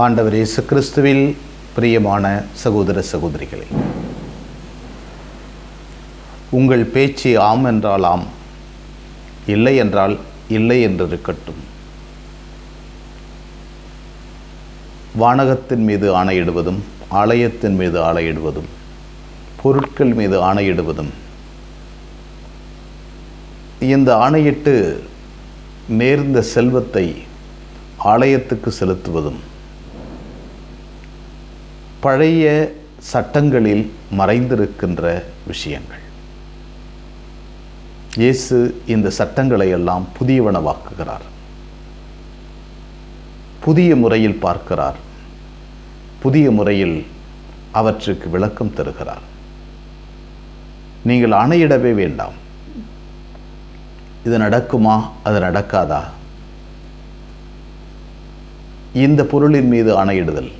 ஆண்டவர் இயேசு கிறிஸ்துவில் பிரியமான சகோதர சகோதரிகளே உங்கள் பேச்சு ஆம் என்றால் ஆம் இல்லை என்றால் இல்லை என்று இருக்கட்டும். வானகத்தின் மீது ஆணையிடுவதும் ஆலயத்தின் மீது ஆணையிடுவதும் பொருட்கள் மீது ஆணையிடுவதும் இந்த ஆணையிட்டு நேர்ந்த செல்வத்தை ஆலயத்துக்கு செலுத்துவதும் பழைய சட்டங்களில் மறைந்திருக்கின்ற விஷயங்கள். இயேசு இந்த சட்டங்களை எல்லாம் புதியவனவாக்குகிறார் புதிய முறையில் பார்க்கிறார். புதிய முறையில் அவற்றுக்கு விளக்கம் தருகிறார். நீங்கள் அணையிடவே வேண்டாம். இது நடக்குமா? அது நடக்காதா? இந்த பொருளின் மீது அணையிடுதல்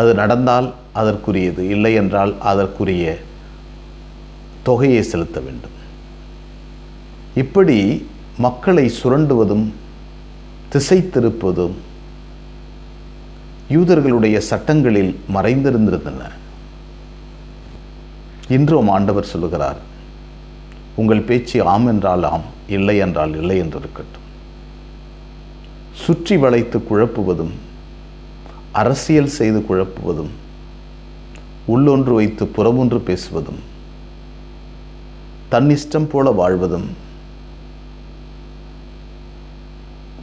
அது நடந்தால் அதற்குரியது இல்லை என்றால் அதற்குரிய தொகையை செலுத்த வேண்டும். இப்படி மக்களை சுரண்டுவதும் திசை திருப்பதும் யூதர்களுடைய சட்டங்களில் மறைந்திருந்திருந்தன. இன்றும் ஆண்டவர் சொல்லுகிறார் உங்கள் பேச்சு ஆம் என்றால் ஆம் இல்லை என்றால் இல்லை என்று இருக்கட்டும் சுற்றி வளைத்து குழப்புவதும் அரசியல் செய்து குழப்புவதும் உள்ளொன்று வைத்து புறமொன்று பேசுவதும் தன்னிஷ்டம் போல வாழ்வதும்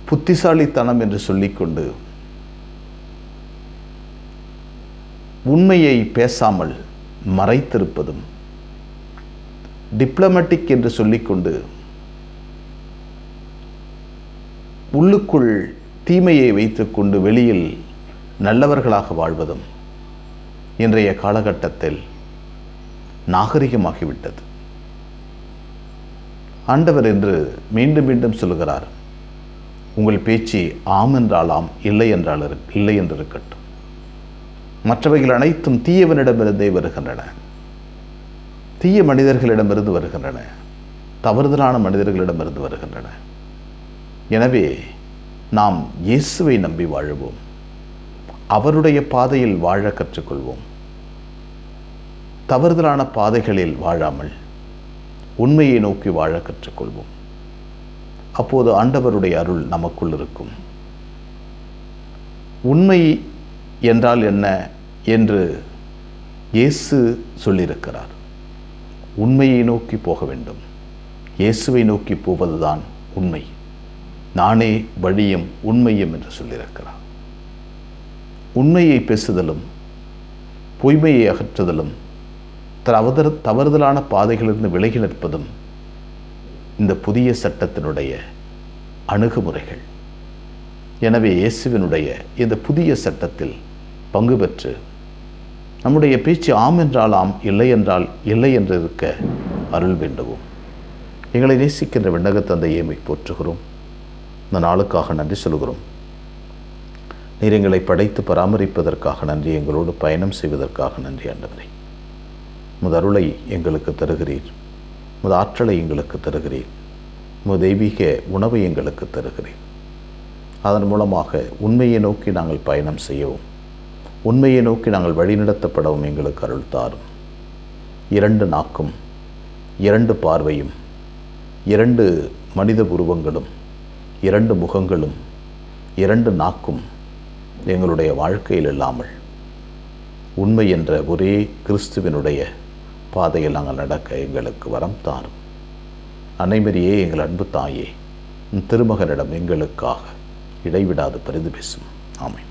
புத்திசாலித்தனம் என்று சொல்லிக்கொண்டு உண்மையை பேசாமல் மறைத்திருப்பதும் டிப்ளமேட்டிக் என்று சொல்லிக்கொண்டு உள்ளுக்குள் தீமையை வைத்துக்கொண்டு வெளியில் நல்லவர்களாக வாழ்வதும் இன்றைய காலகட்டத்தில் நாகரிகமாகிவிட்டது. ஆண்டவர் என்று மீண்டும் மீண்டும் சொல்லுகிறார் உங்கள் பேச்சு ஆம் என்றால் ஆம் இல்லை என்றால் இல்லை என்று இருக்கட்டும். மற்றவைகள் அனைத்தும் தீயவனிடமிருந்தே வருகின்றன. தீய மனிதர்களிடமிருந்து வருகின்றன. தவறுதலான மனிதர்களிடமிருந்து வருகின்றன. எனவே நாம் இயேசுவை நம்பி வாழுவோம். அவருடைய பாதையில் வாழ கற்றுக்கொள்வோம். தவறுதலான பாதைகளில் வாழாமல் உண்மையை நோக்கி வாழ கற்றுக்கொள்வோம். அப்போது ஆண்டவருடைய அருள் நமக்குள் இருக்கும். உண்மை என்றால் என்ன என்று இயேசு சொல்லியிருக்கிறார். உண்மையை நோக்கி போக வேண்டும். இயேசுவை நோக்கி போவதுதான் உண்மை. நானே வழியும் உண்மையும் என்று சொல்லியிருக்கிறார். உண்மையை பேசுதலும் பொய்மையை அகற்றுதலும் தவறு தவறுதலான பாதைகளிலிருந்து விலகி நிற்பதும் இந்த புதிய சட்டத்தினுடைய அணுகுமுறைகள். எனவே இயேசுவினுடைய இந்த புதிய சட்டத்தில் பங்கு பெற்று நம்முடைய பேச்சு ஆம் என்றால் ஆம் இல்லை என்றால் இல்லை என்று இருக்க அருள் வேண்டுவோம். எங்களை நேசிக்கின்ற விண்ணகத்தந்தையை போற்றுகிறோம். இந்த நாளுக்காக நன்றி சொல்கிறோம் நீர் எங்களை படைத்து பராமரிப்பதற்காக நன்றி. எங்களோடு பயணம் செய்வதற்காக நன்றி ஆண்டவரே முத அருளை எங்களுக்கு தருகிறீர். முத ஆற்றலை எங்களுக்கு தருகிறீர். முத தெய்வீக உணவை எங்களுக்கு தருகிறீர். அதன் மூலமாக உண்மையை நோக்கி நாங்கள் பயணம் செய்யவும் உண்மையை நோக்கி நாங்கள் வழிநடத்தப்படவும் எங்களுக்கு அருள் தாரும். இரண்டு நாக்கும் இரண்டு பார்வையும் இரண்டு மனித உருவங்களும் இரண்டு முகங்களும் இரண்டு நாக்கும் எங்களுடைய வாழ்க்கையில் இல்லாமல் உண்மை என்ற ஒரே கிறிஸ்துவினுடைய பாதையில் நாங்கள் நடக்க எங்களுக்கு வரம் தாரும். அனைவரையே எங்கள் அன்பு தாயே திருமகனிடம் எங்களுக்காக இடைவிடாது பரிந்து பேசும். ஆமை